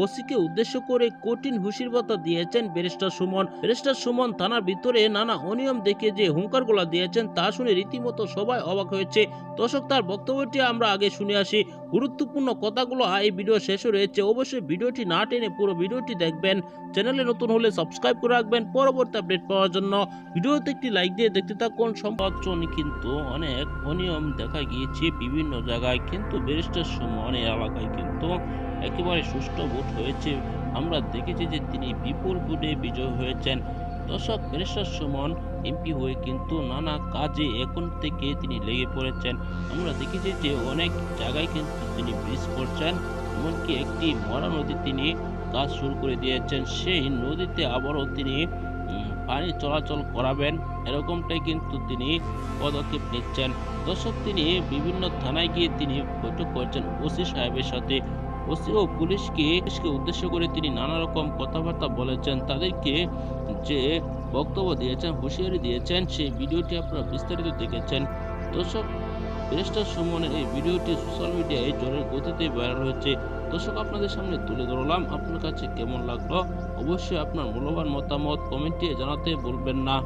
ওসিকে উদ্দেশ্য করে কঠিন হুঁশিরবার্তা দিয়েছেন ব্যারিস্টার সুমন। ব্যারিস্টার সুমন থানার ভিতরে নানা অনিয়ম দেখে যে হুঙ্কারগুলো দিয়েছেন তা শুনে রীতিমতো সবাই অবাক হয়েছে। দর্শক, তার বক্তব্যটি আমরা আগে শুনে আসি। গুরুত্বপূর্ণ কথাগুলো এই ভিডিও শেষে রয়েছে। অবশ্যই ভিডিওটি না টেনে পুরো ভিডিওটি দেখবেন। চ্যানেলে নতুন হলে সাবস্ক্রাইব করে রাখবেন পরবর্তী আপডেট পাওয়ার জন্য। ভিডিওতে একটি লাইক দিয়ে দেখতে থাকুন। সম্পাদন কিন্তু অনেক অনিয়ম দেখা গিয়েছে বিভিন্ন জায়গায়, কিন্তু ব্যারিস্টার সুমন এলাকায় কিন্তু একেবারে সুষ্ঠু ভোট হয়েছে। আমরা দেখেছি যে তিনি বিপুল ভোটে বিজয় হয়েছেন। দর্শক, ব্যারিস্টার সুমন, এমপি হয়ে কিন্তু নানা কাজে এখন থেকে তিনি লেগে পড়েছেন। আমরা দেখেছি যে অনেক জায়গায় কিন্তু তিনি ব্রিজ করছেন। এমনকি একটি মরা নদী তিনি কাজ শুরু করে দিয়েছেন। সেই নদীতে আবারও তিনি পানি চলাচল করাবেন। এরকমটাই কিন্তু তিনি পদক্ষেপ নিচ্ছেন। দর্শক, তিনি বিভিন্ন থানায় গিয়ে তিনি বৈঠক করছেন ওসি সাহেবের সাথে। ওসি ও পুলিশকে উদ্দেশ্য করে তিনি নানা রকম কথাবার্তা বলেছেন। তাদেরকে যে বক্তব্য দিয়েছেন, হুঁশিয়ারি দিয়েছেন, সেই ভিডিওটি আপনারা বিস্তারিত দেখেছেন। দর্শক ব্যারিস্টার সুমনের এই ভিডিওটি সোশ্যাল মিডিয়ায় জোরের গতিতে ভাইরাল হয়েছে। দর্শক, আপনাদের সামনে তুলে ধরলাম, আপনার কাছে কেমন লাগল? অবশ্যই আপনার মূল্যবান মতামত কমেন্টে জানাতে বলবেন না।